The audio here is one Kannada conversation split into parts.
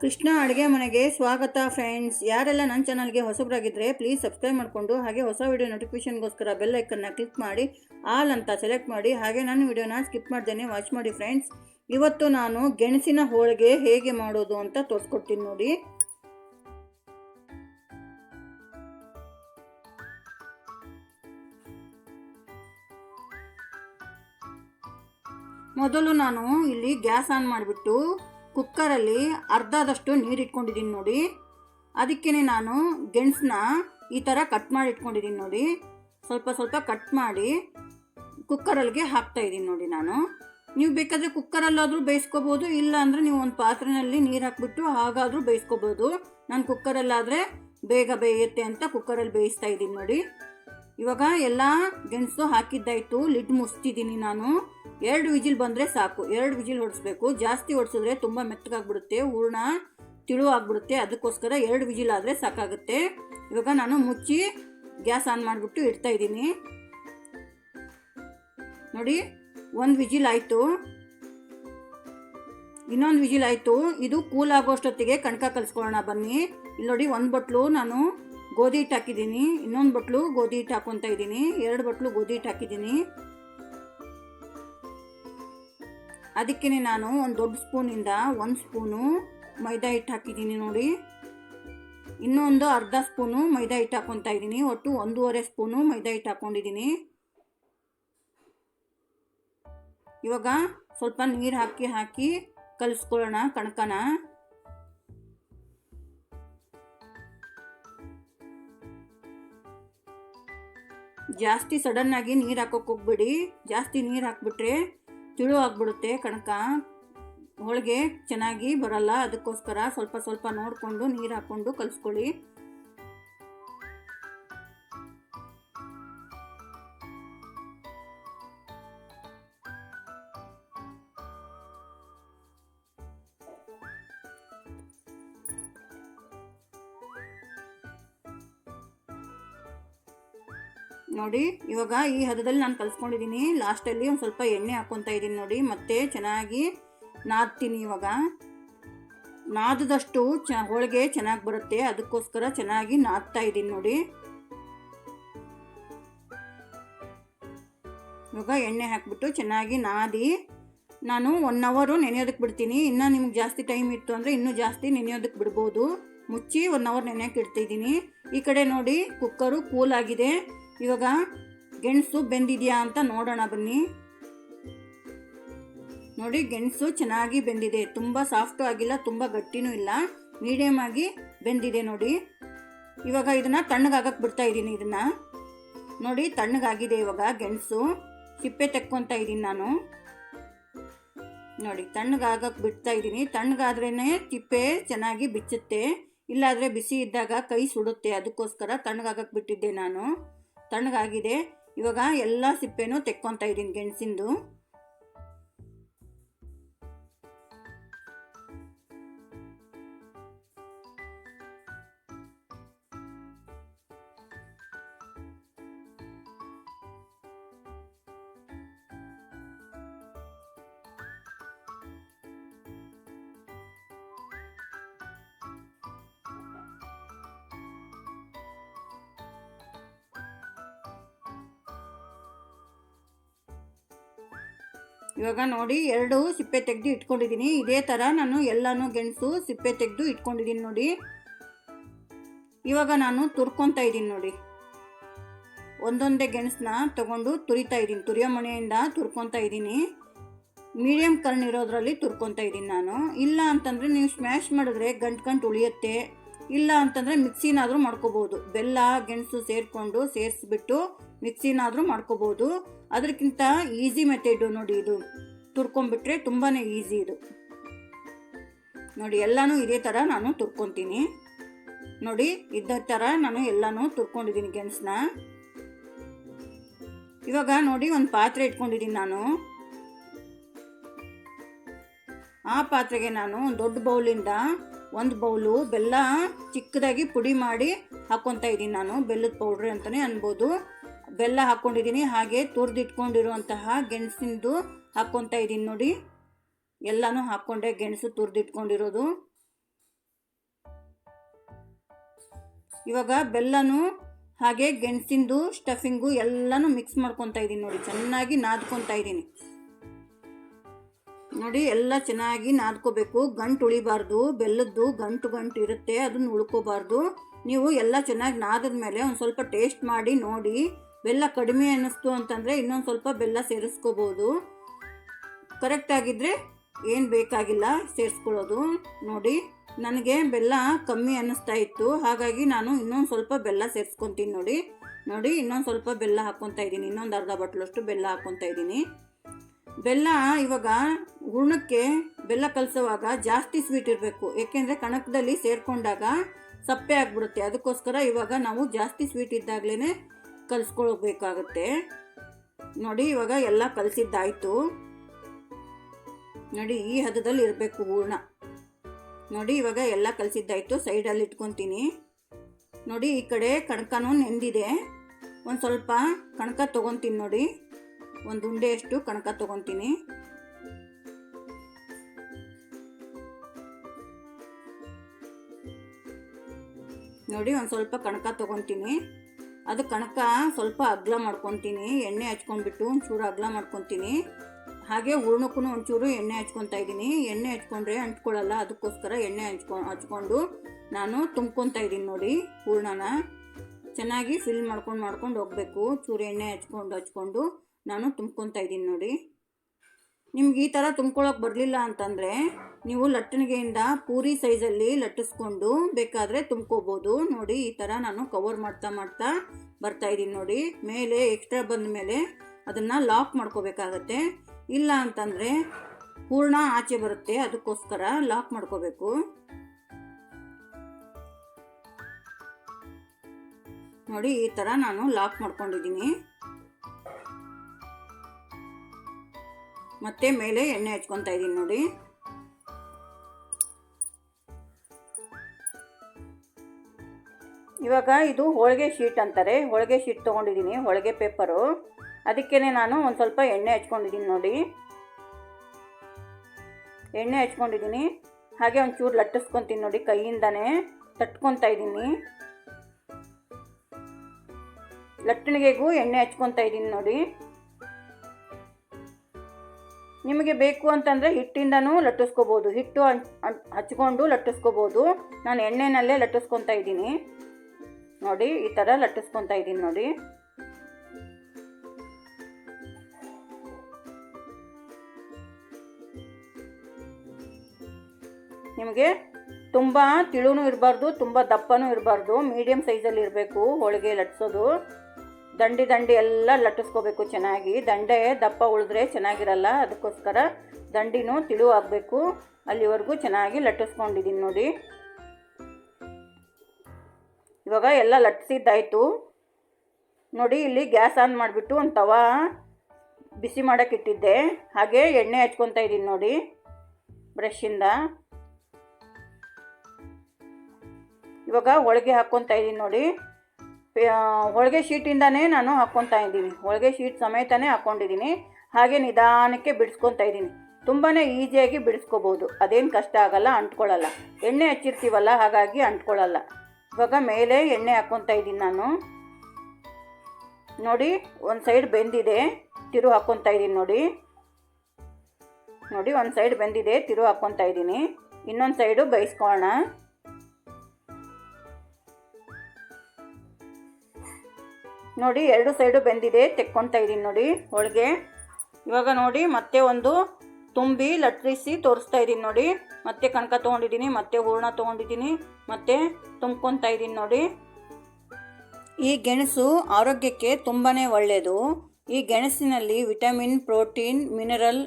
ಕೃಷ್ಣ ಅಡುಗೆ ಮನೆಗೆ ಸ್ವಾಗತ ಫ್ರೆಂಡ್ಸ್. ಯಾರೆಲ್ಲ ನನ್ನ ಚಾನಲ್ಗೆ ಹೊಸಬರಾಗಿದ್ದರೆ ಪ್ಲೀಸ್ ಸಬ್ಸ್ಕ್ರೈಬ್ ಮಾಡಿಕೊಂಡು ಹಾಗೆ ಹೊಸ ವಿಡಿಯೋ ನೋಟಿಫಿಕೇಷನ್ಗೋಸ್ಕರ ಬೆಲ್ ಐಕನ್ನ ಕ್ಲಿಕ್ ಮಾಡಿ ಆಲ್ ಅಂತ ಸೆಲೆಕ್ಟ್ ಮಾಡಿ, ಹಾಗೆ ನನ್ನ ವಿಡಿಯೋನ ಸ್ಕಿಪ್ ಮಾಡ್ದೇನೆ ವಾಚ್ ಮಾಡಿ ಫ್ರೆಂಡ್ಸ್ ಇವತ್ತು ನಾನು ಗೆಣಸಿನ ಹೋಳಿಗೆ ಹೇಗೆ ಮಾಡೋದು ಅಂತ ತೋರಿಸ್ಕೊಡ್ತೀನಿ ನೋಡಿ. ಮೊದಲು ನಾನು ಇಲ್ಲಿ ಗ್ಯಾಸ್ ಆನ್ ಮಾಡಿಬಿಟ್ಟು ಕುಕ್ಕರಲ್ಲಿ ಅರ್ಧದಷ್ಟು ನೀರು ಇಟ್ಕೊಂಡಿದ್ದೀನಿ ನೋಡಿ. ಅದಕ್ಕೇ ನಾನು ಗೆಣಸನ್ನ ಈ ಥರ ಕಟ್ ಮಾಡಿ ಇಟ್ಕೊಂಡಿದ್ದೀನಿ ನೋಡಿ. ಸ್ವಲ್ಪ ಸ್ವಲ್ಪ ಕಟ್ ಮಾಡಿ ಕುಕ್ಕರಲ್ಲಿಗೆ ಹಾಕ್ತಾ ಇದ್ದೀನಿ ನೋಡಿ ನಾನು. ನೀವು ಬೇಕಾದರೆ ಕುಕ್ಕರಲ್ಲಾದರೂ ಬೇಯಿಸ್ಕೋಬೋದು ಇಲ್ಲ ಅಂದರೆ ನೀವು ಒಂದು ಪಾತ್ರೆಯಲ್ಲಿ ನೀರು ಹಾಕ್ಬಿಟ್ಟು ಹಾಗಾದರೂ ಬೇಯಿಸ್ಕೋಬೋದು. ನಾನು ಕುಕ್ಕರಲ್ಲಾದರೆ ಬೇಗ ಬೇಯುತ್ತೆ ಅಂತ ಕುಕ್ಕರಲ್ಲಿ ಬೇಯಿಸ್ತಾ ಇದ್ದೀನಿ ನೋಡಿ. ಇವಾಗ ಎಲ್ಲ ಗೆಣಸು ಹಾಕಿದ್ದಾಯ್ತು, ಲಿಡ್ ಮುಚ್ತಿದ್ದೀನಿ ನಾನು. ಎರಡು ವಿಜಿಲ್ ಬಂದರೆ ಸಾಕು. ಎರಡು ವಿಜಿಲ್ ಹೊಡಿಸ್ಬೇಕು. ಜಾಸ್ತಿ ಹೊಡ್ಸಿದ್ರೆ ತುಂಬ ಮೆತ್ತಗಾಗ್ಬಿಡುತ್ತೆ, ಹೂರ್ಣ ತಿಳು ಆಗ್ಬಿಡುತ್ತೆ. ಅದಕ್ಕೋಸ್ಕರ ಎರಡು ವಿಜಿಲ್ ಆದರೆ ಸಾಕಾಗುತ್ತೆ. ಇವಾಗ ನಾನು ಮುಚ್ಚಿ ಗ್ಯಾಸ್ ಆನ್ ಮಾಡಿಬಿಟ್ಟು ಇಡ್ತಾ ಇದ್ದೀನಿ. ನೋಡಿ, ಒಂದು ವಿಜಿಲ್ ಆಯಿತು. ಇನ್ನೊಂದು ವಿಜಿಲ್ ಆಯಿತು. ಇದು ಕೂಲ್ ಆಗೋಷ್ಟೊತ್ತಿಗೆ ಕಣಕ ಕಲಿಸ್ಕೊಳ್ಳೋಣ ಬನ್ನಿ. ಇಲ್ಲಿ ನೋಡಿ ಒಂದು ಬಟ್ಲು ನಾನು ಗೋಧಿ ಹಿಟ್ಟು ಹಾಕಿದ್ದೀನಿ, ಇನ್ನೊಂದು ಬಟ್ಲು ಗೋಧಿ ಹಿಟ್ಟು ಹಾಕೊತಾ ಇದ್ದೀನಿ, ಎರಡು ಬಟ್ಲು ಗೋಧಿ ಹಿಟ್ಟು ಹಾಕಿದ್ದೀನಿ. ಅದಕ್ಕೇ ನಾನು ಒಂದು ದೊಡ್ಡ ಸ್ಪೂನಿಂದ ಒಂದು ಸ್ಪೂನು ಮೈದಾ ಹಿಟ್ಟು ಹಾಕಿದ್ದೀನಿ ನೋಡಿ. ಇನ್ನೊಂದು ಅರ್ಧ ಸ್ಪೂನು ಮೈದಾ ಹಿಟ್ಟು ಹಾಕೊತಾ ಇದ್ದೀನಿ, ಒಟ್ಟು ಒಂದೂವರೆ ಸ್ಪೂನು ಮೈದಾ ಹಿಟ್ಟು ಹಾಕ್ಕೊಂಡಿದ್ದೀನಿ ಇವಾಗ ಸ್ವಲ್ಪ ನೀರು ಹಾಕಿ ಹಾಕಿ ಕಲಿಸ್ಕೊಳ್ಳೋಣ ಕಣಕನ. ಜಾಸ್ತಿ ಸಡನ್ನಾಗಿ ನೀರು ಹಾಕೋಕೆ ಹೋಗ್ಬೇಡಿ. ಜಾಸ್ತಿ ನೀರು ಹಾಕ್ಬಿಟ್ರೆ ತಿಳು ಆಗ್ಬಿಡುತ್ತೆ ಕಣಕ ಹೋಳಿಗೆ ಚೆನ್ನಾಗಿ ಬರಲ್ಲ. ಅದಕ್ಕೋಸ್ಕರ ಸ್ವಲ್ಪ ಸ್ವಲ್ಪ ನೋಡಿಕೊಂಡು ನೀರು ಹಾಕ್ಕೊಂಡು ಕಲಿಸ್ಕೊಳ್ಳಿ. ನೋಡಿ, ಇವಾಗ ಈ ಹದದಲ್ಲಿ ನಾನು ಕಲಿಸ್ಕೊಂಡಿದ್ದೀನಿ ಲಾಸ್ಟಲ್ಲಿ ಒಂದು ಸ್ವಲ್ಪ ಎಣ್ಣೆ ಹಾಕ್ಕೊತಾ ಇದ್ದೀನಿ ನೋಡಿ, ಮತ್ತೆ ಚೆನ್ನಾಗಿ ನಾದ್ತೀನಿ ಇವಾಗ. ನಾದದಷ್ಟು ಚ, ಹೋಳಿಗೆ ಚೆನ್ನಾಗಿ ಬರುತ್ತೆ, ಅದಕ್ಕೋಸ್ಕರ ಚೆನ್ನಾಗಿ ನಾದ್ತಾ ಇದ್ದೀನಿ ನೋಡಿ. ಇವಾಗ ಎಣ್ಣೆ ಹಾಕ್ಬಿಟ್ಟು ಚೆನ್ನಾಗಿ ನಾದಿ, ನಾನು ಒನ್ ಅವರು ನೆನೆಯೋದಕ್ಕೆ ಬಿಡ್ತೀನಿ. ಇನ್ನೂ ನಿಮ್ಗೆ ಜಾಸ್ತಿ ಟೈಮ್ ಇತ್ತು ಅಂದರೆ ಇನ್ನೂ ಜಾಸ್ತಿ ನೆನೆಯೋದಕ್ಕೆ ಬಿಡ್ಬೋದು. ಮುಚ್ಚಿ ಒನ್ ಅವರ್ ನೆನೆಯೋಕೆ ಇಡ್ತಿದ್ದೀನಿ ಈ ಕಡೆ ನೋಡಿ ಕುಕ್ಕರು ಕೂಲ್ ಆಗಿದೆ. ಇವಾಗ ಗೆಣಸು ಬೆಂದಿದೆಯಾ ಅಂತ ನೋಡೋಣ ಬನ್ನಿ. ನೋಡಿ, ಗೆಣಸು ಚೆನ್ನಾಗಿ ಬೆಂದಿದೆ. ತುಂಬ ಸಾಫ್ಟು ಆಗಿಲ್ಲ, ತುಂಬ ಗಟ್ಟಿನೂ ಇಲ್ಲ. ಮೀಡಿಯಮ್ ಆಗಿ ಬೆಂದಿದೆ ನೋಡಿ. ಇವಾಗ ಇದನ್ನು ತಣ್ಣಗಾಗಕ್ಕೆ ಬಿಡ್ತಾ ಇದ್ದೀನಿ ಇದನ್ನು. ನೋಡಿ, ತಣ್ಣಗಾಗಿದೆ ಇವಾಗ ಗೆಣಸು. ಸಿಪ್ಪೆ ತೆಕ್ಕೊತಾ ಇದ್ದೀನಿ ನಾನು. ನೋಡಿ ತಣ್ಣಗಾಗಕ್ಕೆ ಬಿಡ್ತಾ ಇದ್ದೀನಿ. ತಣ್ಣಗಾದ್ರೇ ಸಿಪ್ಪೆ ಚೆನ್ನಾಗಿ ಬಿಚ್ಚುತ್ತೆ. ಇಲ್ಲಾದರೆ ಬಿಸಿ ಇದ್ದಾಗ ಕೈ ಸುಡುತ್ತೆ. ಅದಕ್ಕೋಸ್ಕರ ತಣ್ಣಗಾಗಕ್ಕೆ ಬಿಟ್ಟಿದ್ದೆ ನಾನು. ತಣ್ಣಗಾಗಿದೆ. ಇವಾಗ ಎಲ್ಲ ಸಿಪ್ಪೆನೂ ತೆಕ್ಕೊತಾ ಇದ್ದೀನಿ ಗೆಣಸಿಂದು. ಇವಾಗ ನೋಡಿ ಎರಡು ಸಿಪ್ಪೆ ತೆಗೆದು ಇಟ್ಕೊಂಡಿದ್ದೀನಿ. ಇದೇ ಥರ ನಾನು ಎಲ್ಲನೂ ಗೆಣಸು, ಸಿಪ್ಪೆ ತೆಗೆದು ಇಟ್ಕೊಂಡಿದ್ದೀನಿ ನೋಡಿ. ಇವಾಗ ನಾನು ತುರ್ಕೊತಾ ಇದ್ದೀನಿ ನೋಡಿ. ಒಂದೊಂದೇ ಗೆಣಸನ್ನ ತಗೊಂಡು ತುರಿತಾ ಇದ್ದೀನಿ. ತುರಿಯೋ ಮಣೆಯಿಂದ ತುರ್ಕೊತಾ ಇದ್ದೀನಿ. ಮೀಡಿಯಮ್ ಕರ್ನ್ ಇರೋದ್ರಲ್ಲಿ ತುರ್ಕೊತಾ ಇದ್ದೀನಿ ನಾನು. ಇಲ್ಲ ಅಂತಂದರೆ ನೀವು ಸ್ಮ್ಯಾಶ್ ಮಾಡಿದ್ರೆ ಗಂಟು ಗಂಟು ಉಳಿಯುತ್ತೆ. ಇಲ್ಲ ಅಂತಂದರೆ ಮಿಕ್ಸಿನಾದರೂ ಮಾಡ್ಕೋಬೋದು. ಬೆಲ್ಲ, ಗೆಣಸು ಸೇರಿಕೊಂಡು ಸೇರಿಸ್ಬಿಟ್ಟು ಮಿಕ್ಸಿನಾದರೂ ಮಾಡ್ಕೋಬೋದು. ಅದಕ್ಕಿಂತ ಈಸಿ ಮೆಥೆಡು ನೋಡಿ ಇದು ತುರ್ಕೊಂಡ್ಬಿಟ್ರೆ ತುಂಬಾ ಈಸಿ ಇದು. ನೋಡಿ, ಎಲ್ಲನೂ ಇದೇ ಥರ ನಾನು ತುರ್ಕೊತೀನಿ. ನೋಡಿ, ಇದ್ದ ಥರ ನಾನು ಎಲ್ಲನೂ ತುರ್ಕೊಂಡಿದ್ದೀನಿ ಗೆಣಸನ್ನ ಇವಾಗ ನೋಡಿ, ಒಂದು ಪಾತ್ರೆ ಇಟ್ಕೊಂಡಿದ್ದೀನಿ ನಾನು. ಆ ಪಾತ್ರೆಗೆ ನಾನು ಒಂದು ದೊಡ್ಡ ಬೌಲಿಂದ ಒಂದು ಬೌಲು ಬೆಲ್ಲ ಚಿಕ್ಕದಾಗಿ ಪುಡಿ ಮಾಡಿ ಹಾಕ್ಕೊತಾ ಇದ್ದೀನಿ ನಾನು. ಬೆಲ್ಲದ ಪೌಡ್ರ್ ಅಂತಲೇ ಅನ್ಬೋದು. ಬೆಲ್ಲ ಹಾಕ್ಕೊಂಡಿದ್ದೀನಿ ಹಾಗೆ ತುರಿದಿಟ್ಕೊಂಡಿರುವಂತಹ ಗೆಣಸಿಂದು ಹಾಕ್ಕೊತಾ ಇದ್ದೀನಿ ನೋಡಿ. ಎಲ್ಲನೂ ಹಾಕ್ಕೊಂಡೆ ಗೆಣಸು ತುರಿದಿಟ್ಕೊಂಡಿರೋದು. ಇವಾಗ ಬೆಲ್ಲನೂ, ಹಾಗೆ ಗೆಣಸಿಂದು, ಸ್ಟಫಿಂಗು ಎಲ್ಲನೂ ಮಿಕ್ಸ್ ಮಾಡ್ಕೊತಾ ಇದ್ದೀನಿ ನೋಡಿ, ಚೆನ್ನಾಗಿ ನಾದ್ಕೊತಾ ಇದ್ದೀನಿ ನೋಡಿ, ಎಲ್ಲ ಚೆನ್ನಾಗಿ ನಾದ್ಕೋಬೇಕು. ಗಂಟು ಉಳಿಬಾರ್ದು, ಬೆಲ್ಲದ್ದು ಗಂಟು ಗಂಟು ಇರುತ್ತೆ, ಅದನ್ನು ಉಳ್ಕೋಬಾರ್ದು. ನೀವು ಎಲ್ಲ ಚೆನ್ನಾಗಿ ನಾದದ ಮೇಲೆ ಒಂದು ಸ್ವಲ್ಪ ಟೇಸ್ಟ್ ಮಾಡಿ ನೋಡಿ. ಬೆಲ್ಲ ಕಡಿಮೆ ಅನ್ನಿಸ್ತು ಅಂತಂದರೆ ಇನ್ನೊಂದು ಸ್ವಲ್ಪ ಬೆಲ್ಲ ಸೇರಿಸ್ಕೋಬೋದು. ಕರೆಕ್ಟಾಗಿದ್ದರೆ ಏನು ಬೇಕಾಗಿಲ್ಲ, ಸೇರಿಸ್ಕೊಳ್ಳೋದು. ನೋಡಿ, ನನಗೆ ಬೆಲ್ಲ ಕಮ್ಮಿ ಅನ್ನಿಸ್ತಾ ಇತ್ತು. ಹಾಗಾಗಿ ನಾನು ಇನ್ನೊಂದು ಸ್ವಲ್ಪ ಬೆಲ್ಲ ಸೇರಿಸ್ಕೊತೀನಿ ನೋಡಿ. ನೋಡಿ, ಇನ್ನೊಂದು ಸ್ವಲ್ಪ ಬೆಲ್ಲ ಹಾಕ್ಕೊತಾ ಇದ್ದೀನಿ. ಇನ್ನೊಂದು ಅರ್ಧ ಬಟ್ಲಷ್ಟು ಬೆಲ್ಲ ಹಾಕ್ಕೊತಾ ಇದ್ದೀನಿ. ಬೆಲ್ಲ ಇವಾಗ ಹೂರ್ಣಕ್ಕೆ ಬೆಲ್ಲ ಕಲಸುವಾಗ ಜಾಸ್ತಿ ಸ್ವೀಟ್ ಇರಬೇಕು. ಏಕೆಂದರೆ ಕಣಕದಲ್ಲಿ ಸೇರಿಕೊಂಡಾಗ ಸಪ್ಪೆ ಆಗಿಬಿಡುತ್ತೆ. ಅದಕ್ಕೋಸ್ಕರ ಇವಾಗ ನಾವು ಜಾಸ್ತಿ ಸ್ವೀಟ್ ಇದ್ದಾಗಲೇ ಕಲಿಸ್ಕೊಳ್ಬೇಕಾಗತ್ತೆ ನೋಡಿ, ಇವಾಗ ಎಲ್ಲ ಕಲಿಸಿದ್ದಾಯಿತು. ನೋಡಿ, ಈ ಹದದಲ್ಲಿ ಇರಬೇಕು ಹೂರ್ಣ. ನೋಡಿ, ಇವಾಗ ಎಲ್ಲ ಕಲಸಿದ್ದಾಯಿತು, ಸೈಡಲ್ಲಿ ಇಟ್ಕೊತೀನಿ. ನೋಡಿ, ಈ ಕಡೆ ಕಣಕನೂ ನೆಂದಿದೆ. ಒಂದು ಸ್ವಲ್ಪ ಕಣಕ ತೊಗೊತೀನಿ ನೋಡಿ. ಒಂದು ಉಂಡೆಯಷ್ಟು ಕಣಕ ತೊಗೊತೀನಿ. ನೋಡಿ, ಒಂದು ಸ್ವಲ್ಪ ಕಣಕ ತೊಗೊತೀನಿ. ಅದು ಕಣಕ ಸ್ವಲ್ಪ ಅಗ್ಲ ಮಾಡ್ಕೊತೀನಿ, ಎಣ್ಣೆ ಹಚ್ಕೊಂಡ್ಬಿಟ್ಟು ಒಂಚೂರು ಅಗ್ಲ ಮಾಡ್ಕೊತೀನಿ. ಹಾಗೆ ಹೂರ್ಣಕ್ಕೂ ಒಂಚೂರು ಎಣ್ಣೆ ಹಚ್ಕೊತಾ ಇದ್ದೀನಿ. ಎಣ್ಣೆ ಹಚ್ಕೊಂಡ್ರೆ ಅಂಟ್ಕೊಳ್ಳಲ್ಲ ಅದಕ್ಕೋಸ್ಕರ ಎಣ್ಣೆ ಹಚ್ಕೊ, ಹಚ್ಕೊಂಡು ನಾನು ತುಂಬ್ಕೊತಾ ಇದ್ದೀನಿ ನೋಡಿ ಹೂರ್ಣನ. ಚೆನ್ನಾಗಿ ಫಿಲ್ ಮಾಡ್ಕೊಂಡು ಮಾಡ್ಕೊಂಡು ಹೋಗಬೇಕು. ಚೂರು ಎಣ್ಣೆ ಹಚ್ಕೊಂಡು ಹಚ್ಕೊಂಡು ನಾನು ತುಂಬ್ಕೊತಾ ಇದ್ದೀನಿ ನೋಡಿ. ನಿಮ್ಗೆ ಈ ಥರ ತುಂಬ್ಕೊಳ್ಳೋಕೆ ಬರಲಿಲ್ಲ ಅಂತಂದರೆ ನೀವು ಲಟ್ಟಣಿಗೆಯಿಂದ ಪೂರಿ ಸೈಜಲ್ಲಿ ಲಟ್ಟಿಸ್ಕೊಂಡು ಬೇಕಾದರೆ ತುಂಬ್ಕೋಬೋದು. ನೋಡಿ, ಈ ಥರ ನಾನು ಕವರ್ ಮಾಡ್ತಾ ಮಾಡ್ತಾ ಬರ್ತಾ ಇದ್ದೀನಿ ನೋಡಿ. ಮೇಲೆ ಎಕ್ಸ್ಟ್ರಾ ಬಂದ ಮೇಲೆ ಅದನ್ನು ಲಾಕ್ ಮಾಡ್ಕೋಬೇಕಾಗತ್ತೆ. ಇಲ್ಲ ಅಂತಂದರೆ ಪೂರ್ಣ ಆಚೆ ಬರುತ್ತೆ, ಅದಕ್ಕೋಸ್ಕರ ಲಾಕ್ ಮಾಡ್ಕೋಬೇಕು. ನೋಡಿ, ಈ ಥರ ನಾನು ಲಾಕ್ ಮಾಡ್ಕೊಂಡಿದ್ದೀನಿ. ಮತ್ತೆ ಮೇಲೆ ಎಣ್ಣೆ ಹಚ್ಕೊತಾ ಇದ್ದೀನಿ ನೋಡಿ. ಇವಾಗ ಇದು ಹೋಳಿಗೆ ಶೀಟ್ ಅಂತಾರೆ. ಹೋಳಿಗೆ ಶೀಟ್ ತೊಗೊಂಡಿದ್ದೀನಿ ಹೋಳಿಗೆ ಪೇಪರು. ಅದಕ್ಕೇ ನಾನು ಒಂದು ಸ್ವಲ್ಪ ಎಣ್ಣೆ ಹಚ್ಕೊಂಡಿದ್ದೀನಿ ನೋಡಿ. ಎಣ್ಣೆ ಹಚ್ಕೊಂಡಿದ್ದೀನಿ ಹಾಗೆ ಒಂಚೂರು ಲಟ್ಟಿಸ್ಕೊತೀನಿ ನೋಡಿ ಕೈಯಿಂದನೇ. ತಟ್ಕೊತಾ ಇದ್ದೀನಿ ಲಟ್ಟಣಿಗೆಗೂ ಎಣ್ಣೆ ಹಚ್ಕೊತಾ ಇದ್ದೀನಿ ನೋಡಿ. ನಿಮಗೆ ಬೇಕು ಅಂತಂದರೆ ಹಿಟ್ಟಿಂದನೂ ಲಟ್ಟಿಸ್ಕೋಬೋದು. ಹಿಟ್ಟು ಹಚ್ಕೊಂಡು ಲಟ್ಟಿಸ್ಕೋಬೋದು. ನಾನು ಎಣ್ಣೆನಲ್ಲೇ ಲಟ್ಟಿಸ್ಕೊತಾ ಇದ್ದೀನಿ. ನೋಡಿ, ಈ ಥರ ಲಟ್ಟಿಸ್ಕೊತಾ ಇದ್ದೀನಿ ನೋಡಿ. ನಿಮಗೆ ತುಂಬ ತಿಳುನೂ ಇರಬಾರ್ದು, ತುಂಬ ದಪ್ಪನೂ ಇರಬಾರ್ದು. ಮೀಡಿಯಮ್ ಸೈಜಲ್ಲಿ ಇರಬೇಕು, ಹೋಳಿಗೆ ಲಟ್ಸೋದು ದಂಡಿ ದಂಡಿ ಎಲ್ಲ ಲಟ್ಟಿಸ್ಕೋಬೇಕು. ಚೆನ್ನಾಗಿ ದಂಡೆ ದಪ್ಪ ಉಳಿದ್ರೆ ಚೆನ್ನಾಗಿರಲ್ಲ. ಅದಕ್ಕೋಸ್ಕರ ದಂಡಿನೂ ತಿಳು ಆಗಬೇಕು. ಅಲ್ಲಿವರೆಗೂ ಚೆನ್ನಾಗಿ ಲಟ್ಟಿಸ್ಕೊಂಡಿದ್ದೀನಿ ನೋಡಿ. ಇವಾಗ ಎಲ್ಲ ಲಟ್ಟಿಸಿದ್ದಾಯಿತು. ನೋಡಿ, ಇಲ್ಲಿ ಗ್ಯಾಸ್ ಆನ್ ಮಾಡಿಬಿಟ್ಟು ಒಂದು ತವಾ ಬಿಸಿ ಮಾಡೋಕೆ ಇಟ್ಟಿದ್ದೆ. ಹಾಗೆ ಎಣ್ಣೆ ಹಚ್ಕೊತಾ ಇದ್ದೀನಿ ನೋಡಿ ಬ್ರಷಿಂದ ಇವಾಗ ಒಳಗೆ ಹಾಕ್ಕೊತಾ ಇದ್ದೀನಿ ನೋಡಿ. ಹೋಳಿಗೆ ಶೀಟಿಂದನೇ ನಾನು ಹಾಕ್ಕೊತಾ ಇದ್ದೀನಿ. ಹೋಳಿಗೆ ಶೀಟ್ ಸಮೇತನೇ ಹಾಕ್ಕೊಂಡಿದ್ದೀನಿ ಹಾಗೆ ನಿಧಾನಕ್ಕೆ ಬಿಡಿಸ್ಕೊತಾ ಇದ್ದೀನಿ. ತುಂಬಾ ಈಸಿಯಾಗಿ ಬಿಡಿಸ್ಕೋಬೋದು. ಅದೇನು ಕಷ್ಟ ಆಗಲ್ಲ, ಅಂಟ್ಕೊಳ್ಳಲ್ಲ. ಎಣ್ಣೆ ಹಚ್ಚಿರ್ತೀವಲ್ಲ, ಹಾಗಾಗಿ ಅಂಟ್ಕೊಳ್ಳಲ್ಲ. ಇವಾಗ ಮೇಲೆ ಎಣ್ಣೆ ಹಾಕ್ಕೊತಾ ಇದ್ದೀನಿ ನಾನು. ನೋಡಿ, ಒಂದು ಸೈಡ್ ಬೆಂದಿದೆ, ತಿರು ಹಾಕ್ಕೊತಾ ಇದ್ದೀನಿ ನೋಡಿ. ನೋಡಿ, ಒಂದು ಸೈಡ್ ಬೆಂದಿದೆ, ತಿರು ಹಾಕ್ಕೊತಾ ಇದ್ದೀನಿ. ಇನ್ನೊಂದು ಸೈಡು ಬೇಯಿಸ್ಕೊಳ್ಳೋಣ ನೋಡಿ, ಎರಡು ಸೈಡು ಬೆಂದಿದೆ, ತೆಕ್ಕೊತಾ ಇದ್ದೀನಿ ನೋಡಿ ಹೋಳಿಗೆ ಇವಾಗ ನೋಡಿ, ಮತ್ತೆ ಒಂದು ತುಂಬಿ ಲಟ್ರಿಸಿ ತೋರಿಸ್ತಾ ಇದ್ದೀನಿ ನೋಡಿ. ಮತ್ತೆ ಕಣಕ ತೊಗೊಂಡಿದ್ದೀನಿ ಮತ್ತೆ ಹೂರ್ಣ ತೊಗೊಂಡಿದ್ದೀನಿ ಮತ್ತೆ ತುಂಬ್ಕೊತಾ ಇದ್ದೀನಿ ನೋಡಿ. ಈ ಗೆಣಸು ಆರೋಗ್ಯಕ್ಕೆ ತುಂಬಾ ಒಳ್ಳೆಯದು ಈ ಗೆಣಸಿನಲ್ಲಿ ವಿಟಮಿನ್, ಪ್ರೋಟೀನ್, ಮಿನರಲ್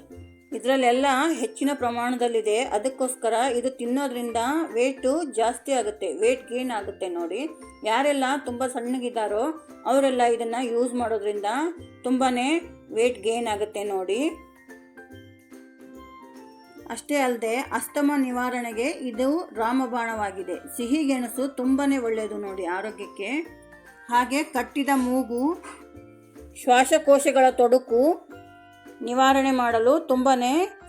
ಇದರಲ್ಲೆಲ್ಲ ಹೆಚ್ಚಿನ ಪ್ರಮಾಣದಲ್ಲಿದೆ. ಅದಕ್ಕೋಸ್ಕರ ಇದು ತಿನ್ನೋದ್ರಿಂದ ವೇಟು ಜಾಸ್ತಿ ಆಗುತ್ತೆ. ವೇಟ್ ಗೇನ್ ಆಗುತ್ತೆ ನೋಡಿ. ಯಾರೆಲ್ಲ ತುಂಬ ಸಣ್ಣಗಿದ್ದಾರೋ ಅವರೆಲ್ಲ ಇದನ್ನು ಯೂಸ್ ಮಾಡೋದ್ರಿಂದ ತುಂಬಾ ವೇಟ್ ಗೇನ್ ಆಗುತ್ತೆ ನೋಡಿ. ಅಷ್ಟೇ ಅಲ್ಲದೆ ಅಸ್ತಮ ನಿವಾರಣೆಗೆ ಇದು ರಾಮಬಾಣವಾಗಿದೆ. ಸಿಹಿ ಗೆಣಸು ತುಂಬಾ ಒಳ್ಳೆಯದು ನೋಡಿ ಆರೋಗ್ಯಕ್ಕೆ. ಹಾಗೆ ಕಟ್ಟಿದ ಮೂಗು, ಶ್ವಾಸಕೋಶಗಳ ತೊಡಕು ನಿವಾರಣೆ ಮಾಡಲು ತುಂಬಾ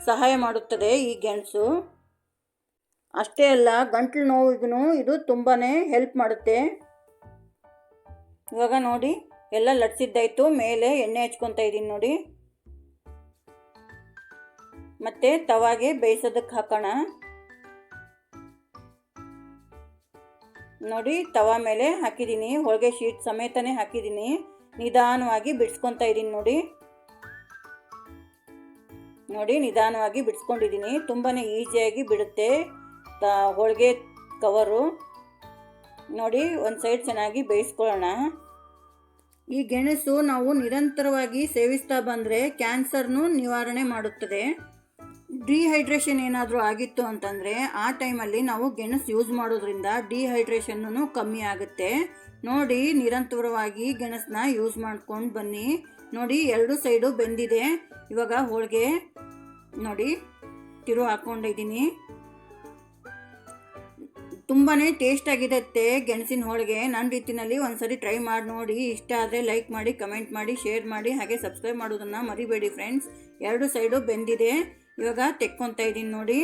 ಸಹಾಯ ಮಾಡುತ್ತದೆ ಈ ಗೆಣಸು. ಅಷ್ಟೇ ಅಲ್ಲ, ಗಂಟ್ಲು ನೋವಿಗೂ ಇದು ತುಂಬಾ ಹೆಲ್ಪ್ ಮಾಡುತ್ತೆ. ಇವಾಗ ನೋಡಿ, ಎಲ್ಲ ಲಟ್ಸಿದ್ದಾಯಿತು, ಮೇಲೆ ಎಣ್ಣೆ ಹಚ್ಕೊತಾ ಇದ್ದೀನಿ ನೋಡಿ. ಮತ್ತೆ ತವಾಗೆ ಬೇಯಿಸೋದಕ್ಕೆ ಹಾಕೋಣ. ನೋಡಿ, ತವಾ ಮೇಲೆ ಹಾಕಿದ್ದೀನಿ, ಹೋಳಿಗೆ ಶೀಟ್ ಸಮೇತನೇ ಹಾಕಿದ್ದೀನಿ. ನಿಧಾನವಾಗಿ ಬಿಡಿಸ್ಕೊತಾ ಇದ್ದೀನಿ ನೋಡಿ. ನೋಡಿ, ನಿಧಾನವಾಗಿ ಬಿಡಿಸ್ಕೊಂಡಿದ್ದೀನಿ. ತುಂಬಾ ಈಸಿಯಾಗಿ ಬಿಡುತ್ತೆ ಹೋಳಿಗೆ ಕವರು ನೋಡಿ, ಒಂದು ಸೈಡ್ ಚೆನ್ನಾಗಿ ಬೇಯಿಸ್ಕೊಳ್ಳೋಣ. ಈ ಗೆಣಸು ನಾವು ನಿರಂತರವಾಗಿ ಸೇವಿಸ್ತಾ ಬಂದರೆ ಕ್ಯಾನ್ಸರ್ನೂ ನಿವಾರಣೆ ಮಾಡುತ್ತದೆ. ಡಿಹೈಡ್ರೇಷನ್ ಏನಾದರೂ ಆಗಿತ್ತು ಅಂತಂದರೆ, ಆ ಟೈಮಲ್ಲಿ ನಾವು ಗೆಣಸು ಯೂಸ್ ಮಾಡೋದ್ರಿಂದ ಡಿಹೈಡ್ರೇಷನ್ನು ಕಮ್ಮಿ ಆಗುತ್ತೆ. ನೋಡಿ, ನಿರಂತರವಾಗಿ ಗೆಣಸನ್ನ ಯೂಸ್ ಮಾಡ್ಕೊಂಡು ಬನ್ನಿ. ನೋಡಿ, ಎರಡು ಸೈಡು ಬೆಂದಿದೆ. ಇವಾಗ ಹೋಳಿಗೆ ನೋಡಿ ತಿರು ಹಾಕ್ಕೊಂಡಿದ್ದೀನಿ ತುಂಬಾ ಟೇಸ್ಟ್ ಆಗಿರುತ್ತೆ ಗೆಣಸಿನ ಹೋಳಿಗೆ. ನನ್ನ ರೀತಿಯಲ್ಲಿ ಒಂದ್ಸರಿ ಟ್ರೈ ಮಾಡಿ ನೋಡಿ. ಇಷ್ಟ ಆದರೆ ಲೈಕ್ ಮಾಡಿ ಕಮೆಂಟ್ ಮಾಡಿ ಶೇರ್ ಮಾಡಿ, ಹಾಗೆ ಸಬ್ಸ್ಕ್ರೈಬ್ ಮಾಡೋದನ್ನು ಮರಿಬೇಡಿ ಫ್ರೆಂಡ್ಸ್ ಎರಡು ಸೈಡು ಬೆಂದಿದೆ. ಇವಾಗ ತೆಕ್ಕೊತಾ ಇದ್ದೀನಿ ನೋಡಿ.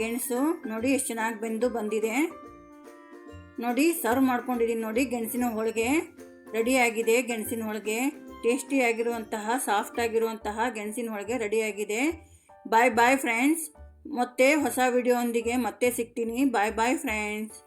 ಗೆಣಸು ನೋಡಿ ಎಷ್ಟು ಚೆನ್ನಾಗಿ ಬೆಂದು ಬಂದಿದೆ. ನೋಡಿ ಸರ್ವ್ ಮಾಡ್ಕೊಂಡಿದ್ದೀನಿ ನೋಡಿ ಗೆಣಸಿನ ಹೋಳಿಗೆ. ರೆಡಿಯಾಗಿದೆ ಗೆಣಸಿನ ಹೋಳಿಗೆ. ಟೇಸ್ಟಿಯಾಗಿರುವಂತಹ ಸಾಫ್ಟ್ ಆಗಿರುವಂತಹ ಗೆಣಸಿನ ಹೋಳಿಗೆ ರೆಡಿಯಾಗಿದೆ. ಬಾಯ್ ಬಾಯ್ ಫ್ರೆಂಡ್ಸ್ ಮತ್ತೆ ಹೊಸ ವಿಡಿಯೋ ಒಂದಿಗೆ ಮತ್ತೆ ಸಿಗ್ತೀನಿ. ಬಾಯ್ ಬಾಯ್ ಫ್ರೆಂಡ್ಸ್